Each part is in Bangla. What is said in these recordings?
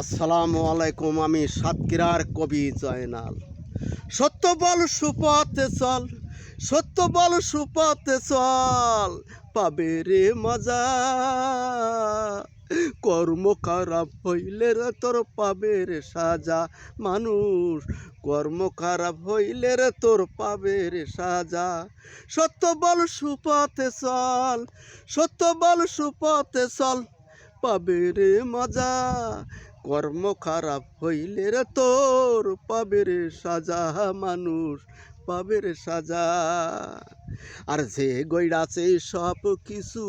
আসসালামু আলাইকুম, আমি সাতক্ষীরার কবি জয়নাল। সত্য বল সুপথে চল, সত্য বল সুপথে চল, পাবে রে মজা। কর্ম খারাপ হইলে রে তোর পাবে রে সাজা, মানুষ। কর্ম খারাপ হইলে রে তোর পাবে রে সাজা। সত্য বল সুপথে চল, সত্য বল সুপথে চল, পাবে রে মজা। কর্ম খারাপ হইলে রে তোর, পাবে রে সাজা মানুষ, পাবে রে সাজা। আর যে গইড়াছে সব কিছু,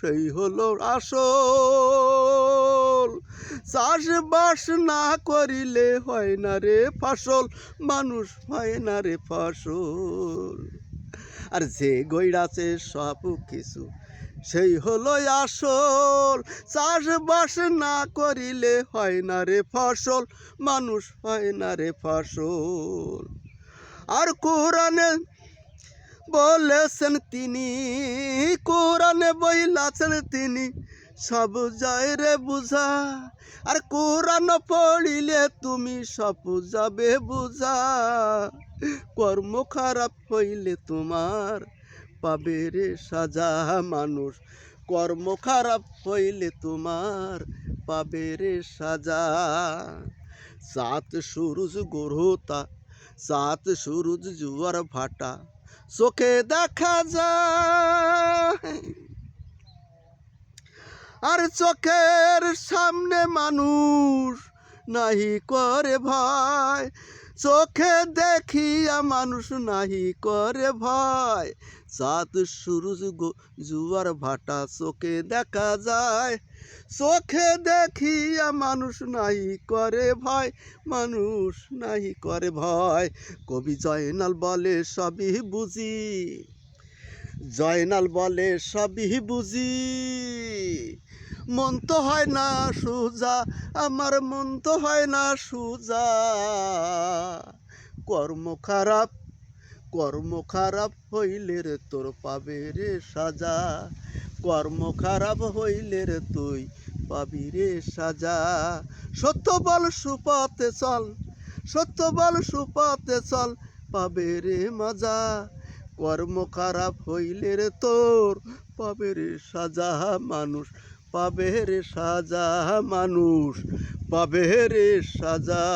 সেই হলো আসল। চাষবাস না করিলে হয় না রে ফসল, মানুষ হয় না রে ফসল। আর যে গইড়াছে সব কিছু সেই হলো আসল। চাষবাস না করিলে হয় না রে ফসল, মানুষ হয় না রে ফসল। আর কোরআনে বলেছেন তিনি, কোরআনে বইলাছেন তিনি, সব যায় রে বুঝা। আর কোরআন পড়িলে তুমি সব যাবে বুঝা। কর্ম খারাপ হইলে তোমার পাবে রে সাজা মানুষ। কর্ম খারাপ হইলে তোমার পাবে রে সাজা। সাত সুরুজ গরহতা সাত সুরুজ জুয়ার ভাটা, চোখে দেখা যায়। আর চোখের সামনে মানুষ নাহি করে ভয় চোখে দেখিয়া মানুষ নাহি করে ভয়। সাত সুরুজ জুয়ার ভাটা চোখে দেখা যায়। চোখে দেখিয়া মানুষ নাহি করে ভয়, মানুষ নাহি করে ভয়। কবি জয়নাল বলে, সবই বুঝি। জয়নাল বলে, সবই বুঝি। মন তো হয় না সুজা, আমার মন তো হয় না সুজা। কর্ম খারাপ কর্ম খারাপ হইলে রে তোর পাবে রে সাজা। কর্ম খারাপ হইলে রে তুই পাবি রে সাজা। সত্য বল সুপথে চল, সত্য বল সুপথে চল, পাবে রে মজা। কর্ম খারাপ হইলে রে তোর পাবে রে সাজা। মানুষ পাবে রে সাজা মানুষ পাবে রে সাজা।